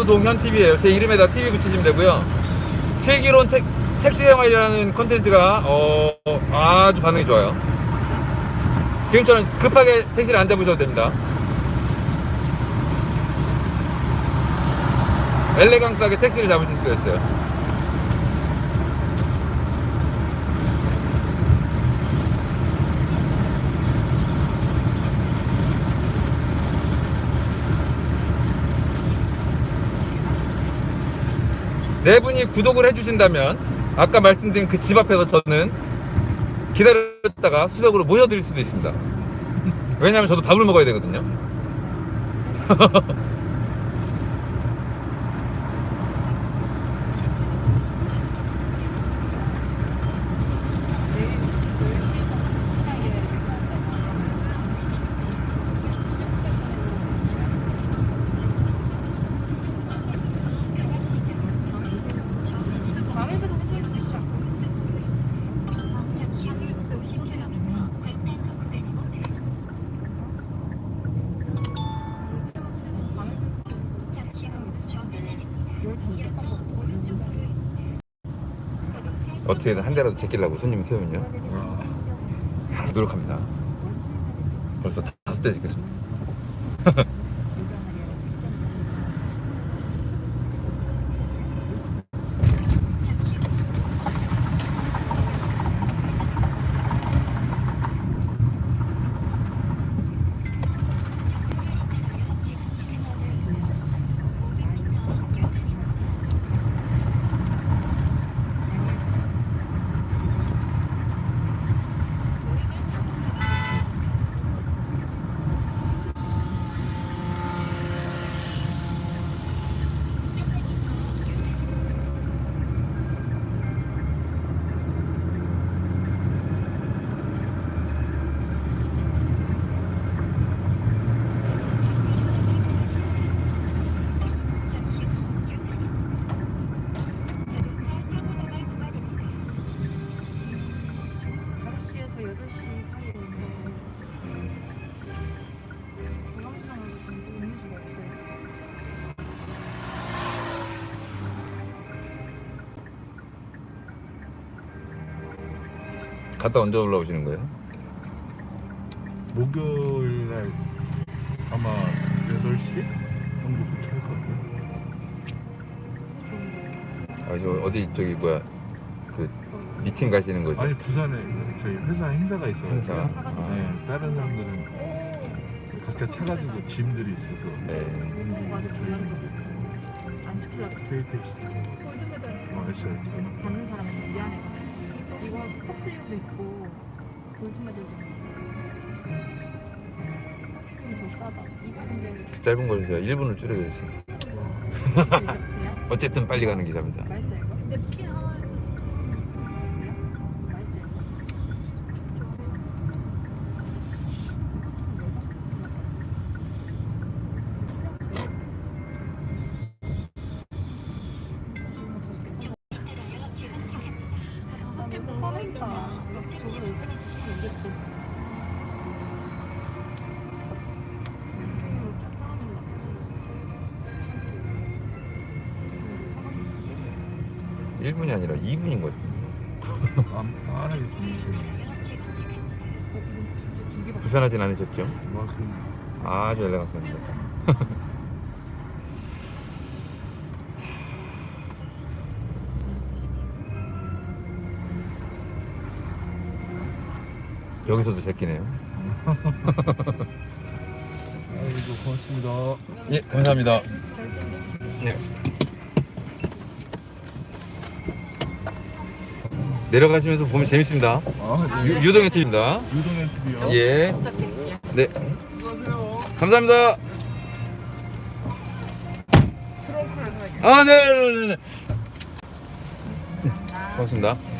유동현 TV예요. 제 이름에다 TV 붙이시면 되고요. 슬기로운 택, 택시 생활이라는 컨텐츠가 어, 아주 반응이 좋아요. 지금처럼 급하게 택시를 안 잡으셔도 됩니다. 엘레강스하게 택시를 잡으실 수 있어요. 네 분이 구독을 해주신다면 아까 말씀드린 그 집 앞에서 저는 기다렸다가 수석으로 모셔드릴 수도 있습니다. 왜냐하면 저도 밥을 먹어야 되거든요. 광일에서 해줄 수 있죠. 잠시 후 50km 횡단속 구간입니다. 잠시 후 좌회전입니다. 이 어떻게든 한 대라도 제끼려고 손님 태우면요. 아주 노력합니다. 벌써 다섯 대 제꼈습니다. 잠시 후 잠시 후 유턴입니다. 자동차 사고 나갈 구간입니다. 5시에서 8시 사이인데 관광지랑은 좀 음료수가 없어요. 갔다 언제 올라오시는 거예요? 목요일 날 아마 8시 정도 도착할 것 같아요. 아, 저 어디 저기 뭐야 그 미팅 가시는 거죠? 아니 부산에 저희 회사 행사가 있어요. 행사. 아. 네, 다른 사람들은 각자 차 가지고 짐들이 있어서 네. 움직이는데 저희는 안 시키려고. 이제 KTX 타고 어, SRT 받는 사람은 미안해가지고. 이거 스파클링도 있고 골드메달도 있고. 스파클링이 더 싸다. 이거 근데 짧은 걸 제가 1분을 줄여야겠어요. 그냥 어쨌든 빨리 가는 기사입니다. 맛있어요 이거? 근데 피하 목적지 거 같지 1분이 아니라 2분인 것 같아요. 안 개밖에 불편하진 않으셨죠? 와 그럼 아주 엘레강스합니다. 여기서도 제끼네요. 아이고 고맙습니다. 예, 감사합니다. 예. 내려가시면서 보면 재밌습니다. 아, 유, 유동현 TV입니다. 유동현 TV요. 예. 네. 안녕하세요. 감사합니다. 아, 네, 네, 네, 네. 고맙습니다.